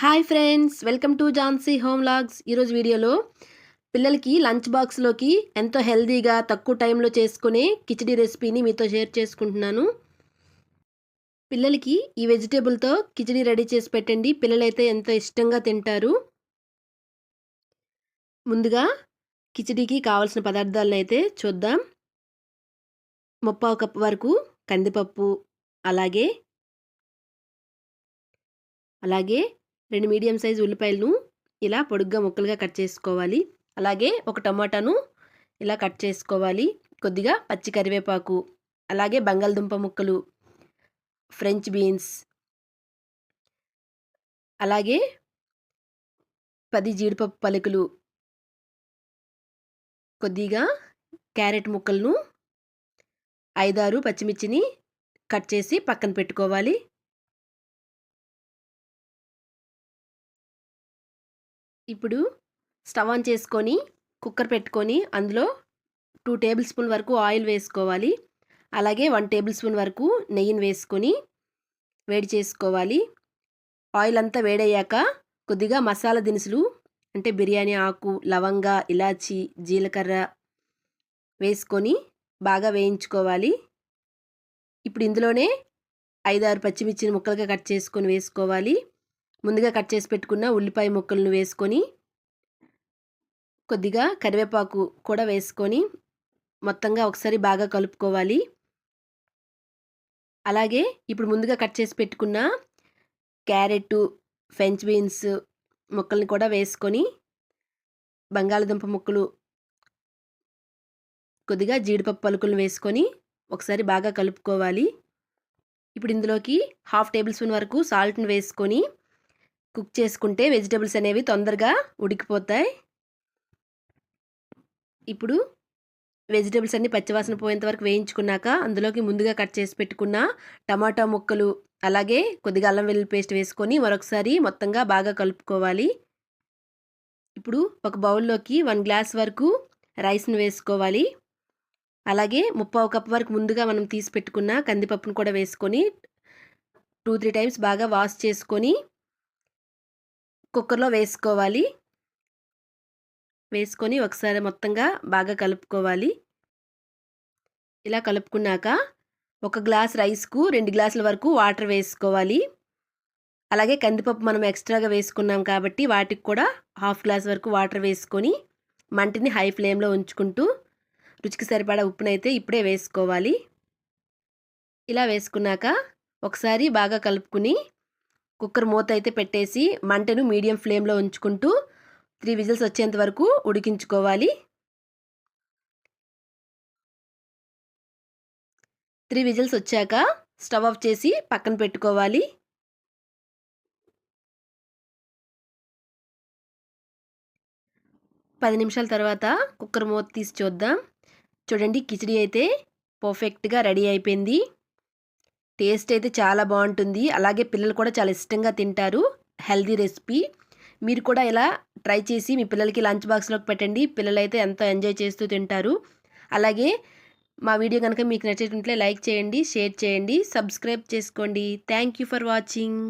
Hi friends welcome to Jhansi home vlogs. ఈరోజు వీడియోలో పిల్లలకి లంచ్ బాక్స్లోకి ఎంతో హెల్దీగా తక్కువ టైంలో చేసుకునే కిచడీ రెసిపీని మీతో షేర్ చేసుకుంటున్నాను. పిల్లలకి ఈ వెజిటేబుల్తో కిచడీ రెడీ చేసి పెట్టండి. పిల్లలైతే ఎంతో ఇష్టంగా తింటారు. ముందుగా కిచడీకి కావాల్సిన పదార్థాలను అయితే చూద్దాం. ముప్పావు కప్పు వరకు కందిపప్పు అలాగే అలాగే రెండు మీడియం సైజు ఉల్లిపాయలను ఇలా పొడుగ్గా ముక్కలుగా కట్ చేసుకోవాలి. అలాగే ఒక టమాటాను ఇలా కట్ చేసుకోవాలి. కొద్దిగా పచ్చి కరివేపాకు అలాగే బంగాళదుంప ముక్కలు ఫ్రెంచ్ బీన్స్ అలాగే పది జీడిపప్పు పలుకులు కొద్దిగా క్యారెట్ ముక్కలను ఐదారు పచ్చిమిర్చిని కట్ చేసి పక్కన పెట్టుకోవాలి. ఇప్పుడు స్టవ్ ఆన్ చేసుకొని కుక్కర్ పెట్టుకొని అందులో టూ టేబుల్ స్పూన్ వరకు ఆయిల్ వేసుకోవాలి. అలాగే వన్ టేబుల్ స్పూన్ వరకు నెయ్యిని వేసుకొని వేడి చేసుకోవాలి. ఆయిల్ అంతా వేడయ్యాక కొద్దిగా మసాలా దినుసులు అంటే బిర్యానీ ఆకు లవంగా ఇలాచి జీలకర్ర వేసుకొని బాగా వేయించుకోవాలి. ఇప్పుడు ఇందులోనే ఐదారు పచ్చిమిర్చిని ముక్కలుగా కట్ చేసుకొని వేసుకోవాలి. ముందుగా కట్ చేసి పెట్టుకున్న ఉల్లిపాయ ముక్కలను వేసుకొని కొద్దిగా కరివేపాకు కూడా వేసుకొని మొత్తంగా ఒకసారి బాగా కలుపుకోవాలి. అలాగే ఇప్పుడు ముందుగా కట్ చేసి పెట్టుకున్న క్యారెట్ ఫ్రెంచ్ బీన్స్ ముక్కల్ని కూడా వేసుకొని బంగాళదుంప ముక్కలు కొద్దిగా జీడిపప్పు పలుకులను వేసుకొని ఒకసారి బాగా కలుపుకోవాలి. ఇప్పుడు ఇందులోకి హాఫ్ టేబుల్ స్పూన్ వరకు సాల్ట్ని వేసుకొని కుక్ చేసుకుంటే వెజిటబుల్స్ అనేవి తొందరగా ఉడికిపోతాయి. ఇప్పుడు వెజిటబుల్స్ అన్ని పచ్చివాసన పోయేంత వరకు వేయించుకున్నాక అందులోకి ముందుగా కట్ చేసి పెట్టుకున్న టమాటా ముక్కలు అలాగే కొద్దిగా అల్లం వెల్లుల్లి పేస్ట్ వేసుకొని మరొకసారి మొత్తంగా బాగా కలుపుకోవాలి. ఇప్పుడు ఒక బౌల్లోకి వన్ గ్లాస్ వరకు రైస్ను వేసుకోవాలి. అలాగే ముప్పావు కప్ వరకు ముందుగా మనం తీసి పెట్టుకున్న కందిపప్పును కూడా వేసుకొని టూ త్రీ టైమ్స్ బాగా వాష్ చేసుకొని కుక్కర్లో వేసుకోవాలి. వేసుకొని ఒకసారి మొత్తంగా బాగా కలుపుకోవాలి. ఇలా కలుపుకున్నాక ఒక గ్లాస్ రైస్కు రెండు గ్లాసుల వరకు వాటర్ వేసుకోవాలి. అలాగే కందిపప్పు మనం ఎక్స్ట్రాగా వేసుకున్నాం కాబట్టి వాటికి కూడా హాఫ్ గ్లాస్ వరకు వాటర్ వేసుకొని మంటిని హై ఫ్లేమ్లో ఉంచుకుంటూ రుచికి సరిపడా ఉప్పునైతే ఇప్పుడే వేసుకోవాలి. ఇలా వేసుకున్నాక ఒకసారి బాగా కలుపుకుని కుక్కర్ మూత అయితే పెట్టేసి మంటను మీడియం ఫ్లేమ్లో ఉంచుకుంటూ త్రీ విజిల్స్ వచ్చేంత వరకు ఉడికించుకోవాలి. త్రీ విజిల్స్ వచ్చాక స్టవ్ ఆఫ్ చేసి పక్కన పెట్టుకోవాలి. పది నిమిషాల తర్వాత కుక్కర్ మూత తీసి చూద్దాం. చూడండి కిచిడి అయితే పర్ఫెక్ట్గా రెడీ అయిపోయింది. టేస్ట్ అయితే చాలా బాగుంటుంది. అలాగే పిల్లలు కూడా చాలా ఇష్టంగా తింటారు. Healthy recipe. మీరు కూడా ఇలా ట్రై చేసి మీ పిల్లలకి లంచ్ బాక్స్లోకి పెట్టండి. పిల్లలు అయితే ఎంతో ఎంజాయ్ చేస్తూ తింటారు. అలాగే మా వీడియో కనుక మీకు నచ్చేటట్లే లైక్ చేయండి షేర్ చేయండి సబ్స్క్రైబ్ చేసుకోండి. Thank for watching.